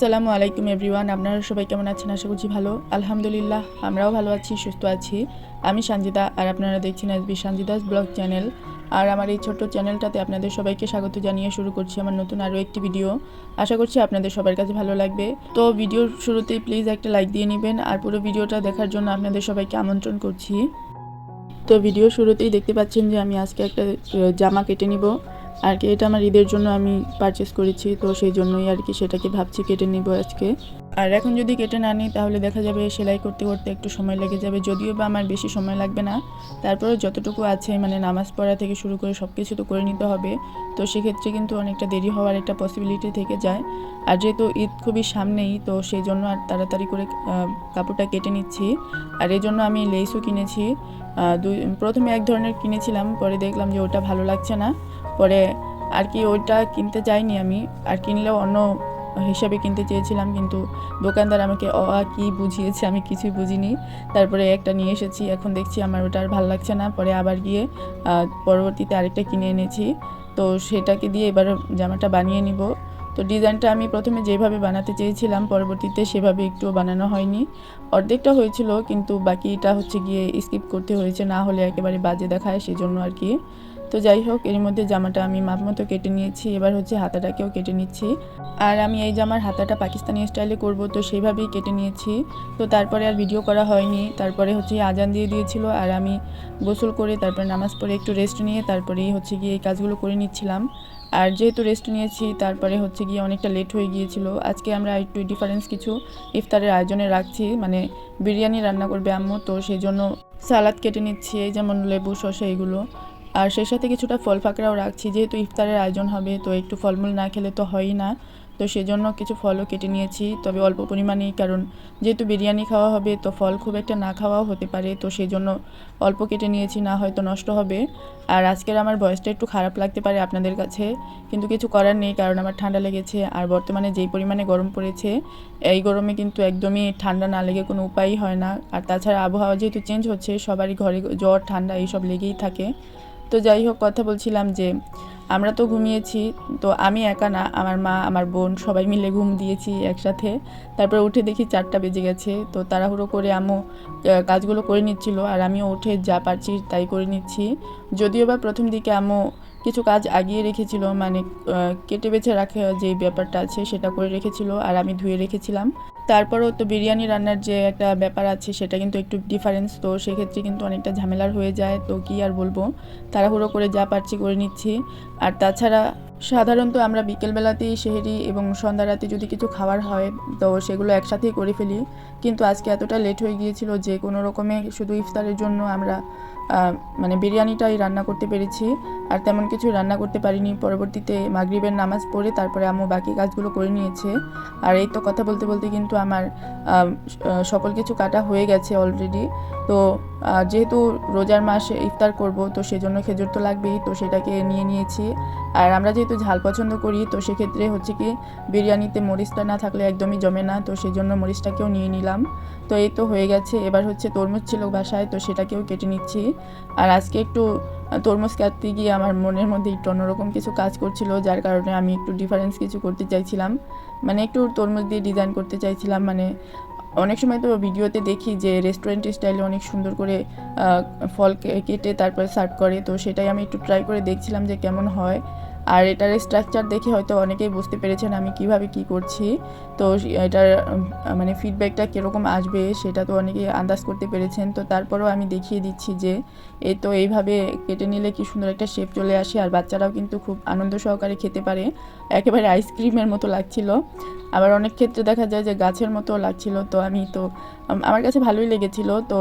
আসসালামু আলাইকুম এভরিওয়ান, আপনারা সবাই কেমন আছেন? আশা করছি ভালো। আলহামদুলিল্লাহ, আমরাও ভালো আছি, সুস্থ আছি। আমি সঞ্জিতা আর আপনারা দেখছেন এসবি সঞ্জিদাস ব্লগ চ্যানেল। আর আমার এই ছোট্ট চ্যানেলটাতে আপনাদের সবাইকে স্বাগত জানিয়ে শুরু করছি আমার নতুন আরও একটি ভিডিও। আশা করছি আপনাদের সবার কাছে ভালো লাগবে। তো ভিডিওর শুরুতেই প্লিজ একটা লাইক দিয়ে নেবেন, আর পুরো ভিডিওটা দেখার জন্য আপনাদের সবাইকে আমন্ত্রণ করছি। তো ভিডিও শুরুতেই দেখতে পাচ্ছেন যে আমি আজকে একটা জামা কেটে নিব। আর কি, এটা আমার ঈদের জন্য আমি পারচেস করেছি, তো সেই জন্যই আর কি সেটাকে ভাবছি কেটে নিব আজকে। আর এখন যদি কেটে না নিই, তাহলে দেখা যাবে সেলাই করতে করতে একটু সময় লেগে যাবে, যদিও বা আমার বেশি সময় লাগবে না। তারপরে যতটুকু আছে মানে নামাজ পড়া থেকে শুরু করে সব কিছু তো করে নিতে হবে, তো সেক্ষেত্রে কিন্তু অনেকটা দেরি হওয়ার একটা পসিবিলিটি থেকে যায়। আর যেহেতু ঈদ খুবই সামনেই, তো সেই জন্য আর তাড়াতাড়ি করে কাপড়টা কেটে নিচ্ছি। আর এই জন্য আমি লেসও কিনেছি। দুই, প্রথমে এক ধরনের কিনেছিলাম, পরে দেখলাম যে ওটা ভালো লাগছে না। পরে আর কি ওইটা কিনতে চাইনি আমি। আর কিনলেও অন্য হিসাবে কিনতে চেয়েছিলাম, কিন্তু দোকানদার আমাকে অ, আ, কি বুঝিয়েছে আমি কিছুই বুঝিনি। তারপরে একটা নিয়ে এসেছি, এখন দেখছি আমার ওটা আর ভালো লাগছে না। পরে আবার গিয়ে পরবর্তীতে আরেকটা কিনে এনেছি। তো সেটাকে দিয়ে এবার জামাটা বানিয়ে নিব। তো ডিজাইনটা আমি প্রথমে যেভাবে বানাতে চেয়েছিলাম, পরবর্তীতে সেভাবে একটুও বানানো হয়নি। অর্ধেকটা হয়েছিল, কিন্তু বাকিটা হচ্ছে গিয়ে স্কিপ করতে হয়েছে, না হলে একেবারে বাজে দেখায় সেই জন্য আর কি। তো যাই হোক, এর মধ্যে জামাটা আমি মাপ মতো কেটে নিয়েছি। এবার হচ্ছে হাতাটাকেও কেটে নিচ্ছি। আর আমি এই জামার হাতাটা পাকিস্তানি স্টাইলে করব, তো সেইভাবেই কেটে নিয়েছি। তো তারপরে আর ভিডিও করা হয়নি। তারপরে হচ্ছে আজান দিয়ে দিয়েছিল, আর আমি গোসল করে তারপরে নামাজ পড়ে একটু রেস্ট নিয়ে তারপরেই হচ্ছে গিয়ে এই কাজগুলো করে নিচ্ছিলাম। আর যেহেতু রেস্ট নিয়েছি, তারপরে হচ্ছে গিয়ে অনেকটা লেট হয়ে গিয়েছিল। আজকে আমরা একটু ডিফারেন্স কিছু ইফতারের আয়োজনে রাখছি। মানে বিরিয়ানি রান্না করবে আম্মু, তো সেই জন্য সালাদ কেটে নিচ্ছি। এই যেমন লেবু, শসা, এগুলো। আর সেই সাথে কিছুটা ফল ফাকড়াও রাখছি। যেহেতু ইফতারের আয়োজন হবে, তো একটু ফলমূল না খেলে তো হয়ই না। তো সেজন্য কিছু ফলও কেটে নিয়েছি, তবে অল্প পরিমাণেই, কারণ যেহেতু বিরিয়ানি খাওয়া হবে, তো ফল খুব একটা না খাওয়াও হতে পারে। তো সেই জন্য অল্প কেটে নিয়েছি, না হয়তো নষ্ট হবে। আর আজকের আমার বয়সটা একটু খারাপ লাগতে পারে আপনাদের কাছে, কিন্তু কিছু করার নেই, কারণ আমার ঠান্ডা লেগেছে। আর বর্তমানে যেই পরিমাণে গরম পড়েছে, এই গরমে কিন্তু একদমই ঠান্ডা না লেগে কোনো উপায়ই হয় না। আর তাছাড়া আবহাওয়া যেহেতু চেঞ্জ হচ্ছে, সবারই ঘরে জ্বর, ঠান্ডা এইসব লেগেই থাকে। তো যাই হোক, কথা বলছিলাম যে আমরা তো ঘুমিয়েছি, তো আমি একা না, আমার মা, আমার বোন সবাই মিলে ঘুম দিয়েছি একসাথে। তারপরে উঠে দেখি চারটা বেজে গেছে, তো তাড়াহুড়ো করে আমও কাজগুলো করে নিচ্ছিল, আর আমিও উঠে যা পারছি তাই করে নিচ্ছি। যদিও বা প্রথম দিকে আম্মু কিছু কাজ আগিয়ে রেখেছিল মানে কেটে বেছে রাখা যে ব্যাপারটা আছে সেটা করে রেখেছিল আর আমি ধুয়ে রেখেছিলাম। তারপরও তো বিরিয়ানি রান্নার যে একটা ব্যাপার আছে সেটা কিন্তু একটু ডিফারেন্স তো সেক্ষেত্রে কিন্তু অনেকটা ঝামেলার হয়ে যায়, তো কি আর বলব? তাড়াহুড়ো করে যা পারছি করে নিচ্ছি। আর তাছাড়া সাধারণত আমরা বিকেলবেলাতেই সেহেরি এবং সন্ধ্যা রাতে যদি কিছু খাবার হয়, তো সেগুলো একসাথেই করে ফেলি। কিন্তু আজকে এতটা লেট হয়ে গিয়েছিল যে কোনো রকমে শুধু ইফতারের জন্য আমরা মানে বিরিয়ানিটাই রান্না করতে পেরেছি। আর তেমন কিছু রান্না করতে পারিনি। পরবর্তীতে মাগরিবের নামাজ পড়ে তারপরে আম্মু বাকি কাজগুলো করে নিয়েছে। আর এই তো কথা বলতে বলতে কিন্তু আমার সকল কিছু কাটা হয়ে গেছে অলরেডি তো যেহেতু রোজার মাসে ইফতার করব, তো সেজন্য খেজুর তো লাগবেই, তো সেটাকে নিয়ে নিয়েছি। আর আমরা যেহেতু ঝাল পছন্দ করি, তো সেক্ষেত্রে হচ্ছে কি, বিরিয়ানিতে মরিচটা না থাকলে একদমই জমে না, তো সেই জন্য মরিচটাকেও নিয়ে নিলাম। তো এই তো হয়ে গেছে, এবার হচ্ছে তরমুজ ছিল বাসায়, তো সেটাকেও কেটে নিচ্ছি। আর আজকে একটু তরমুজ কাটতে গিয়ে আমার মনের মধ্যে একটু অন্যরকম কিছু কাজ করছিল, যার কারণে আমি একটু ডিফারেন্স কিছু করতে চাইছিলাম। মানে একটু তরমুজ দিয়ে ডিজাইন করতে চাইছিলাম মানে অনেক সময় তো ভিডিওতে দেখি যে রেস্টুরেন্ট স্টাইলে অনেক সুন্দর করে ফল কেটে তারপরে সার্ভ করে। তো সেটাই আমি একটু ট্রাই করে দেখছিলাম যে কেমন হয়। আর এটার স্ট্রাকচার দেখে হয়তো অনেকেই বুঝতে পেরেছেন আমি কীভাবে কি করছি। তো এটার মানে ফিডব্যাকটা কীরকম আসবে সেটা তো অনেকেই আন্দাজ করতে পেরেছেন। তো তারপরেও আমি দেখিয়ে দিচ্ছি যে এ তো এইভাবে কেটে নিলে কি সুন্দর একটা শেপ চলে আসে আর বাচ্চারাও কিন্তু খুব আনন্দ সহকারে খেতে পারে। একেবারে আইসক্রিমের মতো লাগছিল। আবার অনেক ক্ষেত্রে দেখা যায় যে গাছের মতো লাগছিল। তো আমি তো আমার কাছে ভালোই লেগেছিল। তো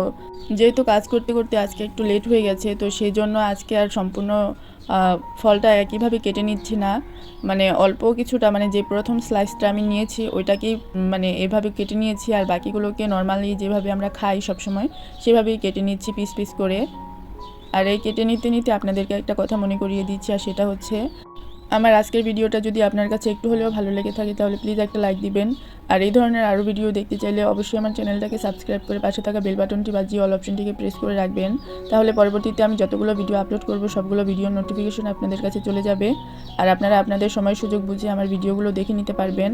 যেহেতু কাজ করতে করতে আজকে একটু লেট হয়ে গেছে, তো সেই জন্য আজকে আর সম্পূর্ণ ফলটা একইভাবে কেটে নিচ্ছি না মানে অল্প কিছুটা মানে যে প্রথম স্লাইসটা আমি নিয়েছি, ওইটাকেই মানে এভাবে কেটে নিয়েছি, আর বাকিগুলোকে নর্মালি যেভাবে আমরা খাই সবসময়, সেভাবেই কেটে নিচ্ছি পিস পিস করে। আর এই কেটে নিতে নিতে আপনাদেরকে একটা কথা মনে করিয়ে দিচ্ছি, আর সেটা হচ্ছে, আমার আজকের ভিডিওটা যদি আপনার কাছে একটু হলেও ভালো লেগে থাকে, তাহলে প্লিজ একটা লাইক দিবেন আর এই ধরনের আরও ভিডিও দেখতে চাইলে অবশ্যই আমার চ্যানেলটাকে সাবস্ক্রাইব করে পাশে থাকা বেল বাটনটি বাজিয়ে অল অপশনটিকে প্রেস করে রাখবেন। তাহলে পরবর্তীতে আমি যতগুলো ভিডিও আপলোড করব, সবগুলো ভিডিও নোটিফিকেশন আপনাদের কাছে চলে যাবে। আর আপনারা আপনাদের সময় সুযোগ বুঝে আমার ভিডিওগুলো দেখে নিতে পারবেন।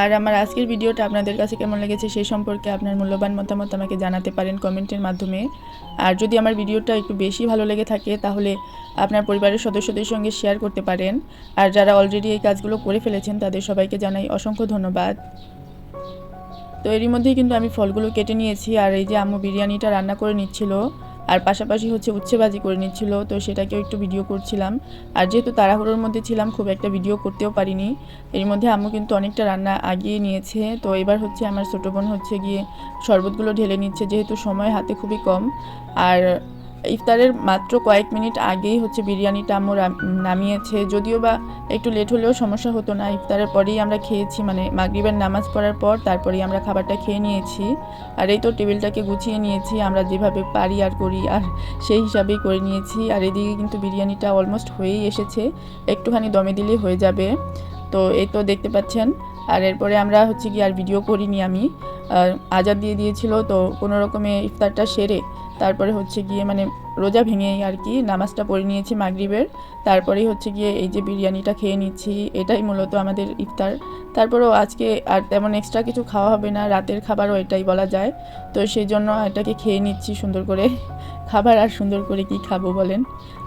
আর আমার আজকের ভিডিওটা আপনাদের কাছে কেমন লেগেছে সেই সম্পর্কে আপনার মূল্যবান মতামত আমাকে জানাতে পারেন কমেন্টের মাধ্যমে। আর যদি আমার ভিডিওটা একটু বেশি ভালো লেগে থাকে, তাহলে আপনার পরিবারের সদস্যদের সঙ্গে শেয়ার করতে পারেন। আর যারা অলরেডি এই কাজগুলো করে ফেলেছেন, তাদের সবাইকে জানাই অসংখ্য ধন্যবাদ। তো এরই মধ্যেই কিন্তু আমি ফলগুলো কেটে নিয়েছি আর এই যে আম্মু বিরিয়ানিটা রান্না করে নিচ্ছিল আর পাশাপাশি হচ্ছে উচ্ছেবাজি করে নিচ্ছিল, তো সেটাকেও একটু ভিডিও করছিলাম। আর যেহেতু তাড়াহুড়োর মধ্যে ছিলাম, খুব একটা ভিডিও করতেও পারিনি। এর মধ্যে আম্মু কিন্তু অনেকটা রান্না আগিয়ে নিয়েছে। তো এবার হচ্ছে আমার ছোটো বোন হচ্ছে গিয়ে শরবতগুলো ঢেলে নিচ্ছে, যেহেতু সময় হাতে খুবই কম। আর ইফতারের মাত্র কয়েক মিনিট আগেই হচ্ছে বিরিয়ানিটা আম্মু নামিয়েছে। যদিও বা একটু লেট হলেও সমস্যা হতো না। ইফতারের পরেই আমরা খেয়েছি মানে মাগরিবের নামাজ পড়ার পর তারপরেই আমরা খাবারটা খেয়ে নিয়েছি। আর এই তো টেবিলটাকে গুছিয়ে নিয়েছি। আমরা যেভাবে পারি আর করি, আর সেই হিসাবেই করে নিয়েছি। আর এদিকে কিন্তু বিরিয়ানিটা অলমোস্ট হয়েই এসেছে। একটুখানি দমে দিলেই হয়ে যাবে। তো এই তো দেখতে পাচ্ছেন। আর এরপরে আমরা হচ্ছে কি আর ভিডিও করিনি আমি। আজাদ দিয়ে দিয়েছিল, তো কোনো রকমে ইফতারটা সেরে তারপরে হচ্ছে গিয়ে মানে রোজা ভেঙেই আর কি নামাজটা পড়ে নিয়েছি মাগরিবের। তারপরেই হচ্ছে গিয়ে এই যে বিরিয়ানিটা খেয়ে নিচ্ছি, এটাই মূলত আমাদের ইফতার। তারপরেও আজকে আর তেমন এক্সট্রা কিছু খাওয়া হবে না, রাতের খাবারও এটাই বলা যায়। তো সেই জন্য এটাকে খেয়ে নিচ্ছি সুন্দর করে। খাবার আর সুন্দর করে কি খাব বলেন?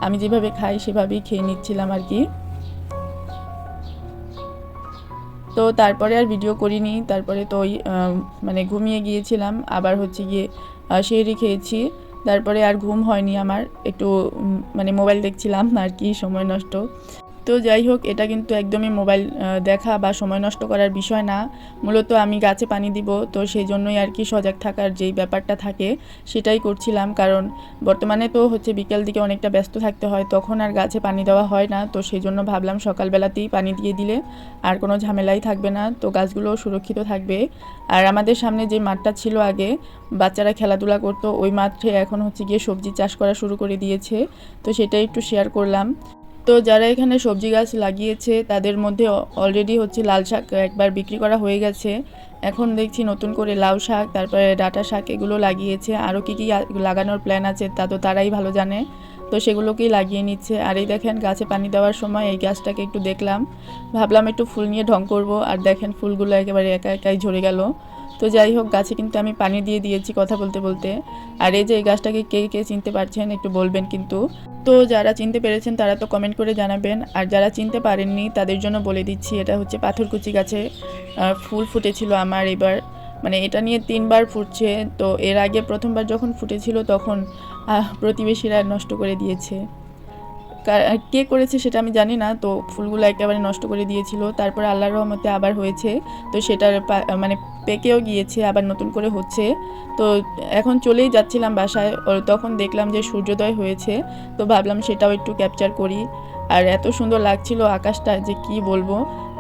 আমি যেভাবে খাই সেভাবেই খেয়ে নিচ্ছিলাম আর কি। তো তারপরে আর ভিডিও করিনি, তারপরে তো ওই মানে ঘুমিয়ে গিয়েছিলাম। আবার হচ্ছে গিয়ে সেহরি খেয়েছি। তারপরে আর ঘুম হয়নি আমার একটু মানে মোবাইল দেখছিলাম আর কি সময় নষ্ট। তো যাই হোক, এটা কিন্তু একদমই মোবাইল দেখা বা সময় নষ্ট করার বিষয় না। মূলত আমি গাছে পানি দিব, তো সেই জন্যই আর কি সজাগ থাকার যেই ব্যাপারটা থাকে, সেটাই করছিলাম। কারণ বর্তমানে তো হচ্ছে বিকেল দিকে অনেকটা ব্যস্ত থাকতে হয়, তখন আর গাছে পানি দেওয়া হয় না। তো সেই জন্য ভাবলাম সকালবেলাতেই পানি দিয়ে দিলে আর কোনো ঝামেলাই থাকবে না। তো গাছগুলো সুরক্ষিত থাকবে। আর আমাদের সামনে যে মাঠটা ছিল আগে, বাচ্চারা খেলাধুলা করতো, ওই মাঠে এখন হচ্ছে গিয়ে সবজি চাষ করা শুরু করে দিয়েছে। তো সেটাই একটু শেয়ার করলাম। তো যারা এখানে সবজি গাছ লাগিয়েছে, তাদের মধ্যে অলরেডি হচ্ছে লাল শাক একবার বিক্রি করা হয়ে গেছে। এখন দেখছি নতুন করে লাউ শাক, তারপরে ডাটা শাক এগুলো লাগিয়েছে। আরও কী কী লাগানোর প্ল্যান আছে তা তো তারাই ভালো জানে। তো সেগুলোকেই লাগিয়ে নিচ্ছে। আর এই দেখেন, গাছে পানি দেওয়ার সময় এই গাছটাকে একটু দেখলাম। ভাবলাম একটু ফুল নিয়ে ঢং করব। আর দেখেন, ফুলগুলো একেবারে একা একাই ঝরে গেল। তো যাই হোক, গাছে কিন্তু আমি পানি দিয়ে দিয়েছি কথা বলতে বলতে। আর এই যে এই গাছটাকে কে কে চিনতে পারছেন একটু বলবেন কিন্তু। তো যারা চিনতে পেরেছেন তারা তো কমেন্ট করে জানাবেন। আর যারা চিনতে পারেননি তাদের জন্য বলে দিচ্ছি, এটা হচ্ছে পাথরকুচি গাছে ফুল ফুটেছিল আমার এবার। মানে এটা নিয়ে তিনবার ফুটছে, তো এর আগে প্রথমবার যখন ফুটেছিল তখন প্রতিবেশীরা নষ্ট করে দিয়েছে। কা- করেছে সেটা আমি জানি না, তো ফুলগুলো একেবারে নষ্ট করে দিয়েছিল। তারপর আল্লাহর রহমতে আবার হয়েছে। তো সেটার মানে পেকেও গিয়েছে, আবার নতুন করে হচ্ছে। তো এখন চলেই যাচ্ছিলাম বাসায় তখন দেখলাম যে সূর্যোদয় হয়েছে, তো ভাবলাম সেটাও একটু ক্যাপচার করি। আর এত সুন্দর লাগছিল আকাশটা যে কি বলব,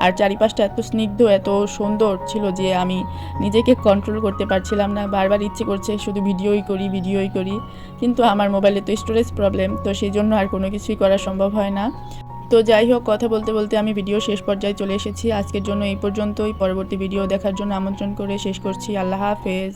আর চারিপাশটা এত স্নিগ্ধ, এত সুন্দর ছিল যে আমি নিজেকে কন্ট্রোল করতে পারছিলাম না। বারবার ইচ্ছে করছে শুধু ভিডিওই করি ভিডিওই করি, কিন্তু আমার মোবাইলে তো স্টোরেজ প্রবলেম তো সেই জন্য আর কোনো কিছুই করা সম্ভব হয় না। তো যাই হোক, কথা বলতে বলতে আমি ভিডিও শেষ পর্যায়ে চলে এসেছি। আজকের জন্য এই পর্যন্তই। পরবর্তী ভিডিও দেখার জন্য আমন্ত্রণ করে শেষ করছি। আল্লাহ হাফেজ।